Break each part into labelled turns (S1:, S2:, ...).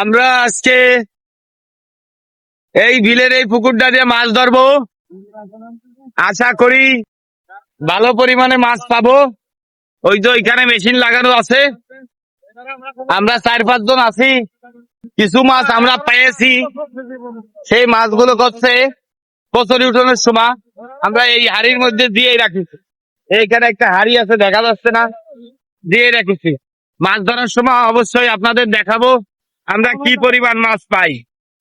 S1: আমরা আজকে এই বিলের এই পুকুরটা দিয়ে মাছ ধরবো। আশা করি ভালো পরিমাণে মাছ পাবো। ওই তো এখানে মেশিন লাগানো আছে। আমরা চার পাঁচজন আছি। কিছু মাছ আমরা পেয়েছি। সেই মাছগুলো করছে কচুরি উঠানোর সময় আমরা এই হাড়ির মধ্যে দিয়ে রাখেছি। এইখানে একটা হাড়ি আছে, দেখা যাচ্ছে না দিয়ে রেখেছি। মাছ ধরার সময় অবশ্যই আপনাদের দেখাবো আমরা কি পরিমাণ মাছ পাই।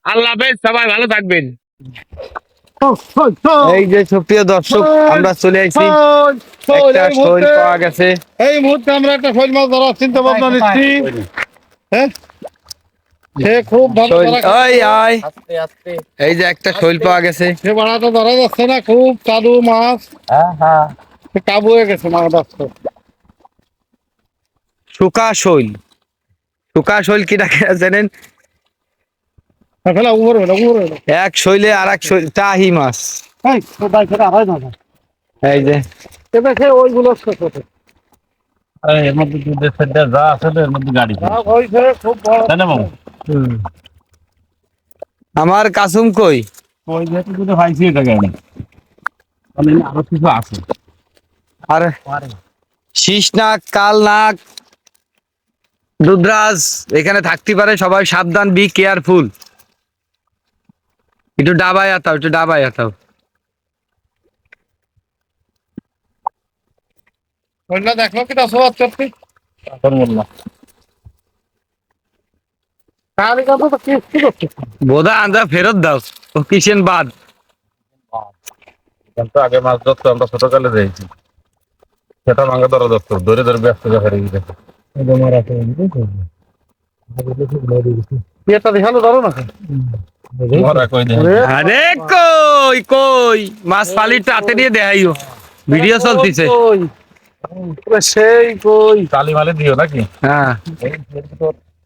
S1: আল্লাহ হাফেজ সবাই ভালো থাকবেন। এই যে সুপ্রিয় দর্শক আমরা চলে আসছি একটা শৈল পাওয়া গেছে।
S2: এই মুহূর্তে আমরা একটা শৈল মাছ ধরার চিন্তা ভাবনা নিচ্ছি। হ্যাঁ? সে খুব ভালো
S1: ওই আয় এই যে একটা শৈল পাওয়া গেছে।
S2: সে বাড়াটা ধরা যাচ্ছে না খুব কাদু মাছ। কাবু হয়ে গেছে মাছ
S1: শুকা শৈল। শুকা শৈল কি ডাকে জানেন এক শৈলে আর এক শৈল তাহি মাছ।
S2: এই
S1: যে।
S2: ওইগুলো ছোট ছোট
S3: এর মধ্যে দুধের সেটটা যা আছে এর মধ্যে গাড়ি
S2: খুব বড়
S3: তাই না মামু?
S1: আমার কাসুম কই?
S3: এটা মানে আরও কিছু আছে।
S1: আর শীষ নাক কাল নাক দুধরাজ এখানে থাকতে পারে সবাই সাবধান বি কেয়ারফুল একটু ডাবায় আতাও একটু ডাবায় আতাও।
S2: দেখল কি
S1: বোধা আন্দা ফেরত দাও ও কিসেন বাদ।
S3: কিন্তু আগে মাছ ধরতো আমরা ছোটকালে যাইছি। সেটা ভাঙা ধরা ধরতো ধরে ধরে ব্যস্ত হারিয়ে মরা দেয়
S1: আরে কই কই মাছ পালির হাতে নিয়ে দেখাইও ভিডিও চলতিছে
S2: কই সেই কই
S3: কালি মালে দিও নাকি
S1: হ্যাঁ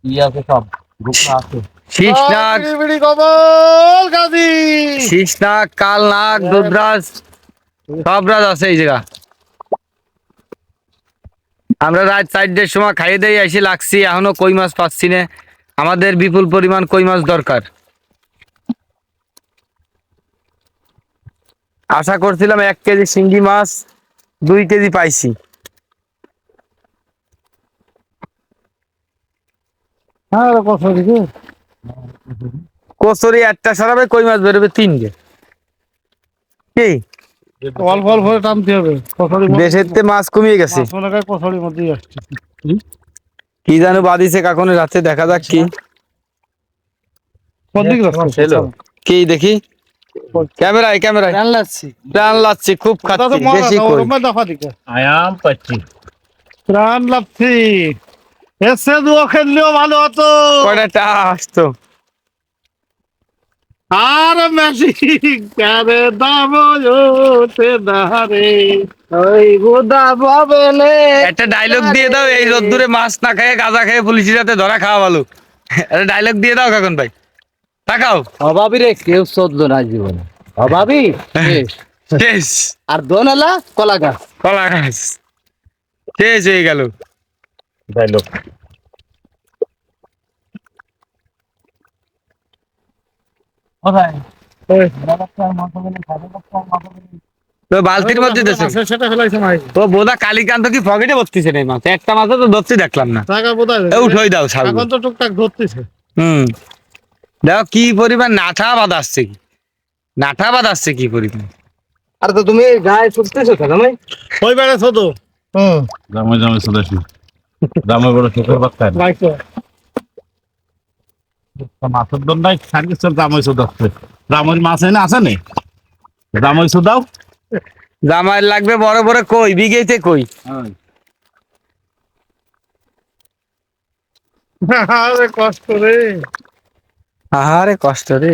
S3: ই আছে সব গ্রুপ আছে
S1: শীষ নাক
S2: বিড়ি বিড়ি কবল গাজি
S1: শীষ কাল নাক দুধরাজ সব রাজ আছে এই জায়গা আমরা রাত চারটের সময় খাইয়ে দিয়ে এসে লাগছি এখনও কই মাছ পাচ্ছি না। আমাদের বিপুল পরিমাণ কই মাছ দরকার। আশা করছিলাম এক কেজি শিঙ্গি মাছ দুই কেজি পাইছি।
S2: হ্যাঁ
S1: কচুরি একটা সরাবে কই মাছ বেরোবে তিনটে। কি?
S2: অল্প অল্প করে টানতে হবে। কসড়ি
S1: মাছ কমিয়ে গেছে।
S2: মাছ কসড়ির মধ্যেই আসছে।
S1: কি জানো বাদিছে কাকনে রাতে দেখা যাক কি। দেখি? ক্যামেরায় ক্যামেরায়। খুব খাচ্ছি বেশি কই।
S3: আয়াম পাচ্ছি।
S2: প্রাণ লাচ্ছি। এসে দুও খেললেও ভালো হতো।
S1: কয়টা আসতো
S2: আর মেশি কারে দাম ওতে দারে ওই গোদা বাবেলে
S1: একটা ডায়লগ দিয়ে দাও এই রোদ্দুরে মাছ না খেয়ে গাঁজা খেয়ে পুলিশের হাতে ধরা খাওয়া ভালো। একটা ডায়লগ দিয়ে দাও কাকন ভাই। তাকাও।
S4: অভাবী রে কেউ চোদ্দ না জীবনে। অভাবী?
S1: শেষ।
S4: আর দোন এলা কলা গাছ
S1: কলা গাছ শেষ হয়ে গেল।
S3: যাইলো
S1: তো বালতির মধ্যে
S2: সেটা ফেলাইছে মাই।
S1: তো বোধা কালীকান্ত কি পকেটে বসতেছে এই মাছ? একটা মাছও তো ধরতে দেখলাম না।
S2: টাকা
S1: দাও
S2: এখন তো টুকটাক ধরতেছে।
S1: হুম। দেখো কি পরিমাণ নাঠা বাদ আসছে কি। নাঠা বাদ আসছে কি পরিমাণ।
S4: আর তো তুমি গায়ে ছুটতেছো কেন ভাই
S2: ওই বেড়ে ছোট। হুম।
S3: জামাই জামাই সদাসি জামাই বড় চোখের বাচ্চা
S2: বাইকো
S3: মাছের দর নাই সার্ভিস জামাই সদাচ্ছে জামাই মাছ এনে আছে নে? জামাই সদাও?
S1: জামাই লাগবে বড় বড় কই বিঘেতে কই?
S2: আরে কষ্ট রে।
S1: আহারে কষ্ট রে।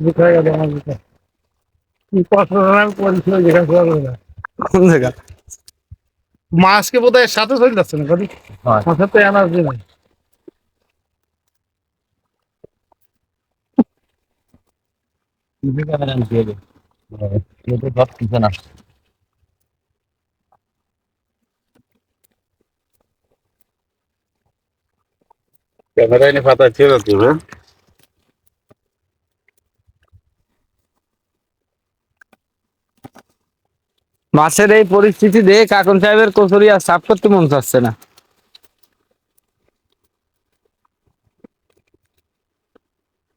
S2: হয়ে গেল আমার দুঃখ কি কষ্ট না আমি পরিচয় যেখানে পারব না।
S1: কোন জায়গা?
S2: মাছকে বোধ হয় সাথে চলে যাচ্ছে না কদি মাছের তো এনার্জি নেই।
S3: দেবে
S1: মাছের এই পরিস্থিতি দেখে কাকন সাহেবের কচুরি আর সাফ করতে মন চাচ্ছে না।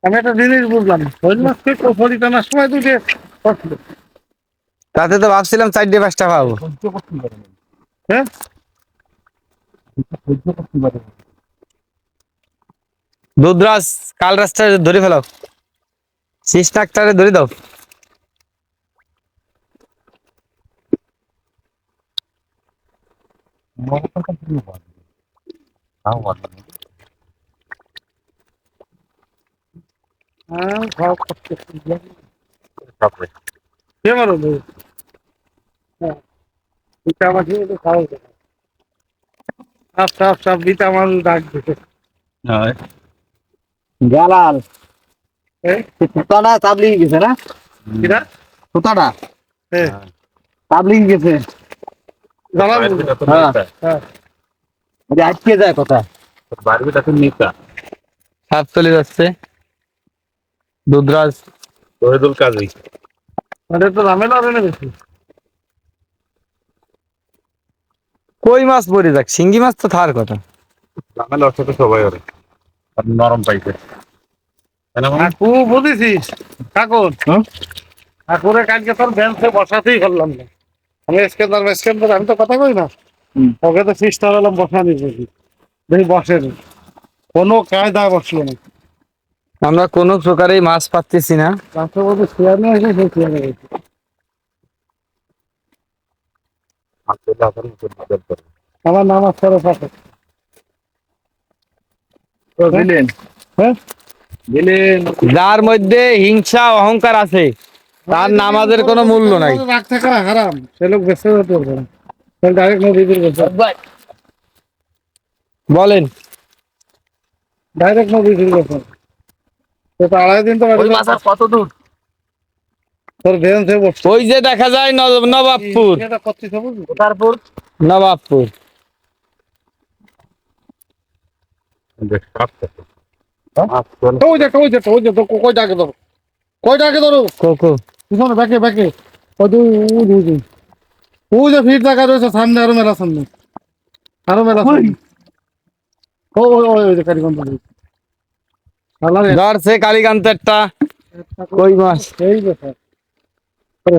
S2: আমি একটা জিনিস বুঝলাম শৈল কচুরি টানার সময় দুটো
S1: তাতে তো ভাবছিলাম চারটে পাঁচটা পাবো।
S2: হ্যাঁ?
S1: দুধরাজ কাল রাস্তায় ধরে ফেলাও শীষ ডাক্তারে ধরে দাও।
S2: হ্যাঁ। কে মারো বউ? হ্যাঁ। বিটা মাছ তো খাওয়া যায়। সাপ সাপ সাপ বিটা মাছ ডাক দিতে
S4: জালাল সুতাটা তাবলিং গেছে না
S2: কিরা
S4: সুতাটা
S2: হ্যাঁ
S4: তাবলিং গেছে হ্যাঁ।
S2: হ্যাঁ
S4: আটকে যায় কথা
S3: বারবিটা তো নিতা
S1: সাপ চলে যাচ্ছে দুধরাজ।
S3: শহীদুল কাজী।
S2: ওদের তো ঝামেলা হবে না বেশি
S1: কই মাছ পড়ে যাক? শিঙ্গি মাছ তো থার কথা।
S3: বাঙালি অর্থ তো সবাই ওরে। নরম পাইছে। তাই না মামা?
S2: কাকু বুঝেছিস। কাকুর। কাকুরে কালকে তোর বেঞ্চে বসাতেই পারলাম না। আমি স্কেন্দার স্কেন্দার আমি তো কথা কই না। ওকে তো সিস্টার হলাম বসানি বুঝি দেখি বসেনি। কোনো কায়দা বসল না।
S1: আমরা কোনো প্রকারেই মাছ পাচ্ছি না।
S2: আমার নাম হ্যাঁ?
S1: যার মধ্যে হিংসা অহংকার আছে তার নামাজের কোনো মূল্য নাই।
S2: হারাম। সে লোক ডাইরেক্ট
S1: বলেন।
S2: ডাইরেক্ট গেছে তো আড়াই দিন তো বাড়ি
S4: কত দূর?
S2: তোর বেঞ্চে বসছে।
S1: ওই যে দেখা যায় নবাবপুর।
S2: এটা করছিস বুঝলি
S4: তারপর
S1: নবাবপুর।
S3: দেখ, থেকে।
S2: হ্যাঁ? ওই যে ওই যে ওই যে কই ডাকে ধরো? কই ডাকে ধরো?
S1: কোকো
S2: পিছনে ব্যাকে ব্যাকে। ওই যে ওই যে, ওই যে ওই দেখা রয়েছে সামনে আরও মেলা সামনে। আরও মেলা ও ওই ওই ওই যে আল্লাহ
S1: ধরছে কালীকান্তেরটা কই মাছ?
S2: সেই ব্যাপার।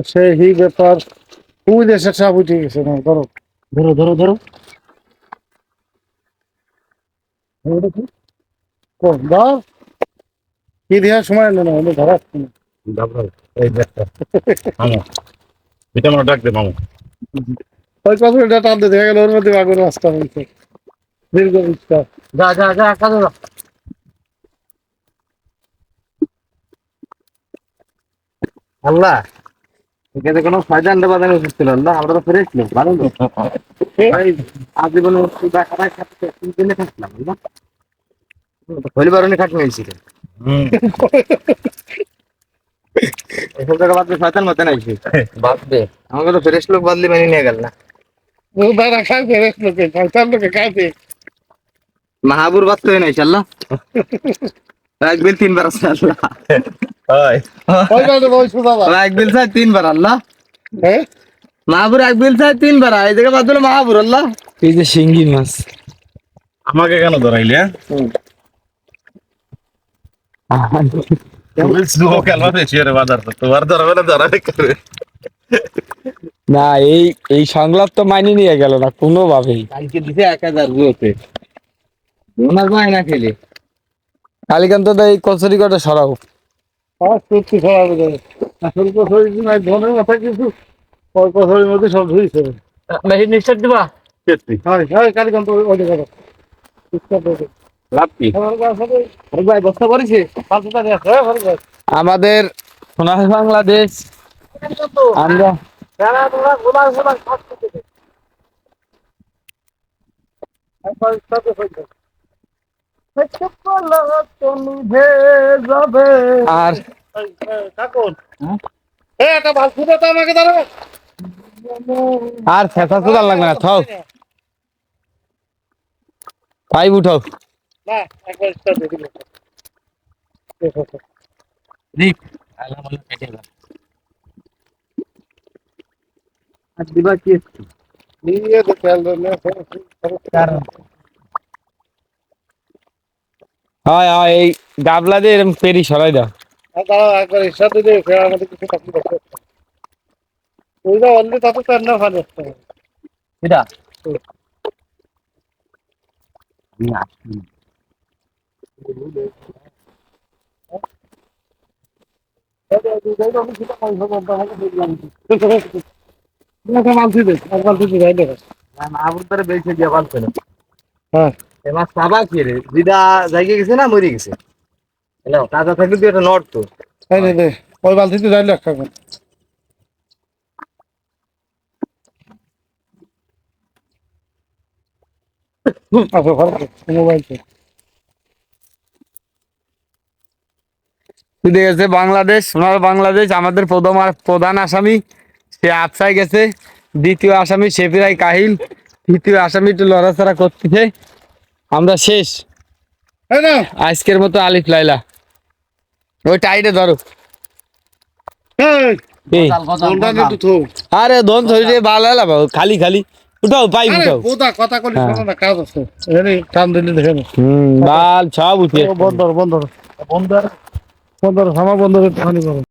S2: সেই ব্যাপার। ওই দেশের সব উঠে গেছে না ধরো। ধরো ধরো ধরো। ধরো দাও কি দেওয়ার সময় না আমি।
S3: এটা আমার ডাক দে মামা।
S2: ওই কথা এটা টান দিয়ে দেখা গেল ওর মধ্যে আগুন দীর্ঘ বিস্তার
S4: যা যা যা কাজে আল্লাহ। এখানে কোনো ফায়দা আনতে বাদানো উচিত ছিল আল্লাহ আমরা তো ফিরে ছিলাম ভালো তো আজীবনে দিনে থাকলাম আল্লাহ। হলি বারণে খাট নিয়েছিল
S3: হুম।
S4: এসব জায়গা বাদ দিয়ে শয়তান মতে নাই বাদ দে। আমাকে তো ফ্রেশ লোক বাদলি বানিয়ে নিয়ে গেল না।
S2: ও বেড়া খায় ফেরেস লোকে শয়তান লোকে খাইতে
S4: মাহাবুর বাদ তো নাই আল্লাহ এক বিল তিনবার আছে আল্লাহ।
S3: হয়।
S2: ওই বেড়া ওই সুদাবা
S4: এক বিল চাই তিনবার আল্লাহ।
S2: হ্যাঁ
S4: মাহাবুর এক বিল চাই তিনবার এই জায়গা বাদ দিল মাহাবুর আল্লাহ।
S1: এই যে শিঙ্গি মাছ।
S3: আমাকে কেন ধরাইলে হ্যাঁ? না
S1: না এই এই সংলাপ তো মাইনে নিয়ে গেল না কোনোভাবেই।
S4: কালকে দিছে এক হাজার খেলে।
S1: কালীকান্ত দা এই কচুরি কটা সরাও।
S2: আর সত্যি ছড়াবে আসল কসরি নাই ধনের মাথা কিছু ওই কসরির মধ্যে সব ধুইছে
S4: মেশিন নিশ্চয় দিবা?
S3: কেটনি
S2: হয় কালীকান্ত ওই ওই জায়গাটা করে
S3: লাভ কি
S2: আমার কাছে তো
S4: আরে ভাই বস্তা করেছে?
S2: পাঁচশো টাকা। আছে, ভালো কাজ।
S1: আমাদের সোনার বাংলাদেশ। আমরা আর আর ফেসা সুদার লাগবে না থাও। পাইপ উঠাও।
S4: আর দিবা কি
S2: নিয়ে তো
S1: হয় হয় এই গাবলা দিয়ে এরকম পেরি সরাই দাও।
S2: দাঁড়াও একবার স্টার্ট দিয়ে ফের আমাদের কিছু চাকরি করতে হবে। ওইটা অলরেডি তাতে তো না ভালো
S4: এটা? আমি আসছি
S2: যাই দেখো
S4: না
S2: হ্যাঁ।
S4: এবার সাবা কি রে? দিদা জায়গা গেছে না মরে গেছে? হ্যালো কাজা থাকলে তুই এটা নড় তো।
S2: এই দে দে ওই বালতিতে যাইলে মোবাইল
S1: গেছে বাংলাদেশ সোনার বাংলাদেশ আমাদের প্রথম আর প্রধান আসামি সে আফসায় গেছে। দ্বিতীয় আসামি শেফিরাই কাহিল। তৃতীয় আসামি একটু লড়াচড়া করতেছে। আমরা শেষ।
S2: এই না
S1: আজকের মতো আলিফ লাইলা। ওই টাইটে ধরো। আরে ধন ধরে ভালো লাগাবো খালি খালি। উঠাও পাই উঠাও।
S2: বোদা কথা কলি
S1: হ্যাঁ।
S2: না কাজ আছে। টান দিলে দেখে
S1: হুম বাল সব উঠে
S2: বন্ধ বন্ধ বন্ধ বন্ধ সামা বন্ধ করে পানি করো